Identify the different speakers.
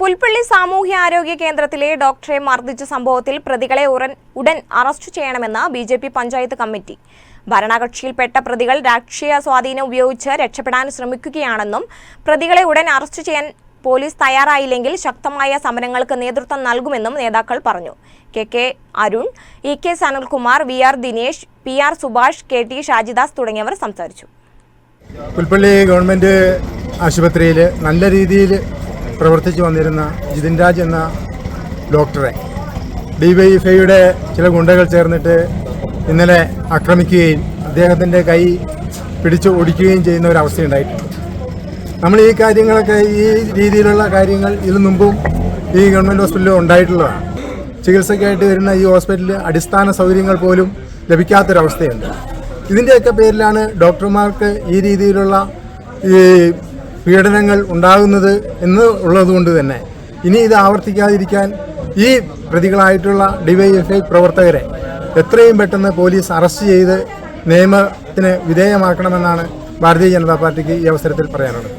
Speaker 1: പുൽപ്പള്ളി സാമൂഹ്യ ആരോഗ്യ കേന്ദ്രത്തിലെ ഡോക്ടറെ മർദ്ദിച്ച സംഭവത്തിൽ പ്രതികളെ ഉടൻ ഉടൻ അറസ്റ്റ് ചെയ്യണമെന്ന് B J P panchayat committee. ഭരണകക്ഷിയിൽപ്പെട്ട പ്രതികൾ രാഷ്ട്രീയ സ്വാധീനം ഉപയോഗിച്ച് രക്ഷപ്പെടാൻ ശ്രമിക്കുകയാണെന്നും പ്രതികളെ ഉടൻ അറസ്റ്റ് ചെയ്യാൻ പോലീസ് തയ്യാറായില്ലെങ്കിൽ ശക്തമായ സമരങ്ങൾക്ക് നേതൃത്വം നൽകുമെന്നും നേതാക്കൾ പറഞ്ഞു. K K Arun E K Sanalkumar V R Dinesh P R Subhash K T Shajidas തുടങ്ങിയവർ സംസാരിച്ചു.
Speaker 2: പുൽപ്പള്ളി ഗവൺമെന്റ് ആശുപത്രിയിൽ നല്ല രീതിയിൽ പ്രവർത്തിച്ചു വന്നിരുന്ന ജിതിൻ രാജ് എന്ന ഡോക്ടറെ ഡി വൈ എഫ് ഐയുടെ ചില ഗുണ്ടകൾ ചേർന്നിട്ട് ഇന്നലെ ആക്രമിക്കുകയും അദ്ദേഹത്തിന്റെ കൈ പിടിച്ചു ഒടിക്കുകയും ചെയ്യുന്ന ഒരു അവസ്ഥയുണ്ടായിട്ടുണ്ട് നമ്മൾ ഈ കാര്യങ്ങളൊക്കെ ഈ രീതിയിലുള്ള കാര്യങ്ങൾ ഇതിനു മുമ്പും ഈ ഗവൺമെന്റ് ഹോസ്പിറ്റലിൽ ഉണ്ടായിട്ടുള്ളതാണ്. ചികിത്സയ്ക്കായിട്ട് വരുന്ന ഈ ഹോസ്പിറ്റലിൽ അടിസ്ഥാന സൗകര്യങ്ങൾ പോലും ലഭിക്കാത്തൊരവസ്ഥയുണ്ട്. ഇതിന്റെയൊക്കെ പേരിലാണ് ഡോക്ടർമാർക്ക് ഈ രീതിയിലുള്ള ഈ പീഡനങ്ങൾ ഉണ്ടാകുന്നത് എന്ന് ഉള്ളതുകൊണ്ട് തന്നെ ഇനി ഇത് ആവർത്തിക്കാതിരിക്കാൻ ഈ പ്രതികളായിട്ടുള്ള ഡിവൈഎഫ്ഐ പ്രവർത്തകരെ എത്രയും പെട്ടെന്ന് പോലീസ് അറസ്റ്റ് ചെയ്ത് നിയമത്തിന് വിധേയമാക്കണമെന്നാണ് ഭാരതീയ ജനതാ പാർട്ടിക്ക് ഈ അവസരത്തിൽ പറയാനുള്ളത്.